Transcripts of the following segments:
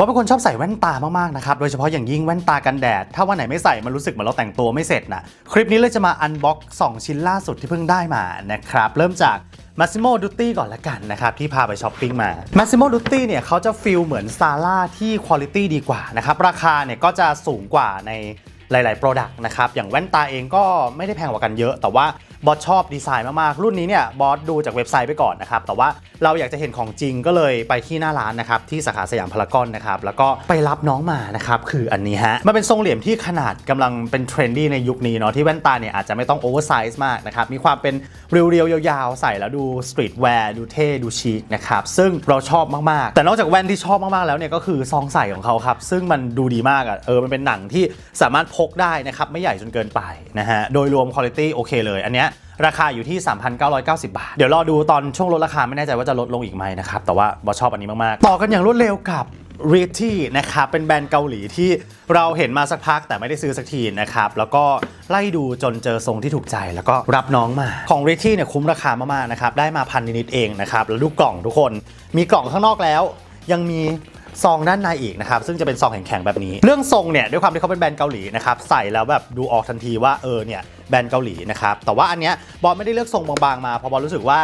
บอเป็นคนชอบใส่แว่นตามากๆนะครับ โดยเฉพาะอย่างยิ่งแว่นตากันแดด ถ้าวันไหนไม่ใส่ มันรู้สึกเหมือนเราแต่งตัวไม่เสร็จนะคลิปนี้เลยจะมาอันบ็อก2ชิ้นล่าสุดที่เพิ่งได้มานะครับ เริ่มจาก Massimo Dutti ก่อนละกันนะครับ ที่พาไปช้อปปิ้งมา Massimo Dutti เนี่ยเขาจะฟีลเหมือน Zara ที่คุณภาพดีกว่านะครับ ราคาเนี่ยก็จะสูงกว่าในหลาย ๆ Product นะครับ อย่างแว่นตาเองก็ไม่ได้แพงกว่ากันเยอะ แต่ว่า บอสชอบดีไซน์มากๆ รุ่นนี้เนี่ยบอสดูจากเว็บไซต์ไปก่อนนะครับ แต่ว่าเราอยากจะเห็นของจริงก็เลยไปที่หน้าร้านนะครับที่สาขาสยามพารากอนนะครับ แล้วก็ไปรับน้องมานะครับคืออันนี้ฮะ มันเป็นทรงเหลี่ยมที่ขนาดกำลังเป็นเทรนดี้ในยุคนี้เนาะที่แว่นตาเนี่ยอาจจะไม่ต้องโอเวอร์ไซส์มากนะครับ มีความเป็นเรียวๆยาวๆ ใส่แล้วดูสตรีทแวร์ดูเท่ดูชิคนะครับซึ่งเราชอบมากๆ แต่นอกจากแว่นที่ชอบมากๆแล้วเนี่ยก็คือซองใส่ของเขาครับซึ่งมันดูดีมากอะเออมันเป็นหนังที่สามารถพกได้นะครับไม่ใหญ่จนเกินไปนะฮะโดยรวมคุณภาพโอเคเลยอันเนี้ยราคาอยู่ที่ 3,990 บาท เดี๋ยวรอดูตอนช่วงลดราคาไม่แน่ใจว่าจะลดลงอีกไหมนะครับ แต่ว่าบอชอบอันนี้มาก ๆ ต่อกันอย่างรวดเร็วกับ r e t y นะครับ เป็นแบรนด์เกาหลีที่เราเห็นมาสักพักแต่ไม่ได้ซื้อสักทีนะครับ แล้วก็ไล่ดูจนเจอทรงที่ถูกใจแล้วก็รับน้องมา ของ r e t y เนี่ยคุ้มราคามาก ๆ นะครับ ได้มาพันนิดเองนะครับ แล้วดูกล่องทุกคน มีกล่องข้างนอกแล้ว ยังมีซองด้านในอีกนะครับ ซึ่งจะเป็นซองแข็งๆแบบนี้ เรื่องทรงเนี่ยด้วยความที่เขาเป็นแบรนด์เกาหลีนะครับใส่แล้วแบบดูออกทันทีว่าเออเนี่ย แบรนด์เกาหลีนะครับ แต่ว่าอันเนี้ยบอลไม่ได้เลือกทรงบางๆมาเพราะบอลรู้สึกว่า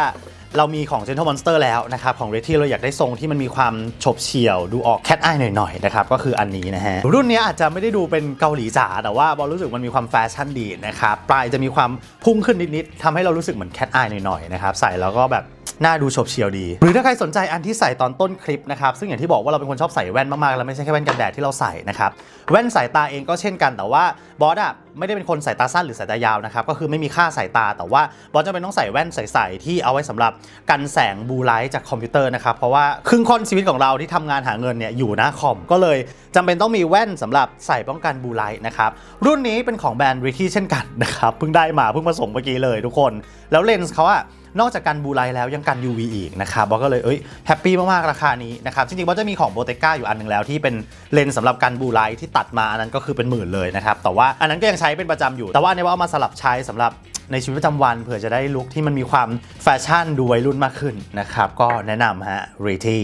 เรามีของ Gentle Monster แล้วนะครับ ของ r e t y เราอยากได้ทรงที่มันมีความฉบเฉี่ยว ดูออกแคทไอหน่อยๆนะครับ ก็คืออันนี้นะฮะ รุ่นเนี้ยอาจจะไม่ได้ดูเป็นเกาหลีจ๋าแต่ว่าบอลรู้สึกมันมีความแฟชั่นดีนะครับ ปลายจะมีความพุ่งขึ้นนิดๆทำให้เรารู้สึกเหมือนแคทไอหน่อยๆนะครับ ใส่แล้วก็แบบ น่าดูฉบเฉี่ยวดี หรือถ้าใครสนใจอันที่ใส่ตอนต้นคลิปนะครับ ซึ่งอย่างที่บอกว่าเราเป็นคนชอบใส่แว่นมากๆ แล้วไม่ใช่แค่แว่นกันแดดที่เราใส่นะครับ แว่นสายตาเองก็เช่นกัน แต่ว่าบอสอะไม่ได้เป็นคนสายตาสั้นหรือสายตายาวนะครับ ก็คือไม่มีค่าสายตา แต่ว่าบอสจะเป็นต้องใส่แว่นใสๆที่เอาไว้สำหรับกันแสงบูไลท์จากคอมพิวเตอร์นะครับ เพราะว่าครึ่งค่อนชีวิตของเราที่ทำงานหาเงินเนี่ยอยู่หน้าคอม ก็เลยจำเป็นต้องมีแว่นสำหรับใส่ป้องกันบูไลท์นะครับ รุ่นนี้เป็นของแบรนด์ริที่เช่นกันนะครับ เพิ่งได้มาเพิ่งมาส่งเมื่อกี้เลยทุกคน แล้วเลนส์เขาอะ นอกจากกันบูไลแล้วยังกัน UV อีกนะครับบอสก็เลยเอ้ยแฮปปี้มากๆราคานี้นะครับจริงๆบอสจะมีของโบเตก้าอยู่อันหนึ่งแล้วที่เป็นเลนส์สำหรับกันบูไลที่ตัดมาอันนั้นก็คือเป็นหมื่นเลยนะครับแต่ว่าอันนั้นก็ยังใช้เป็นประจำอยู่ แต่ว่าเนี่ยว่าเอามาสลับใช้สำหรับในชีวิตประจำวันเผื่อจะได้ลุคที่มันมีความแฟชั่นดูวัยรุ่นมากขึ้นนะครับก็แนะนำฮะรีที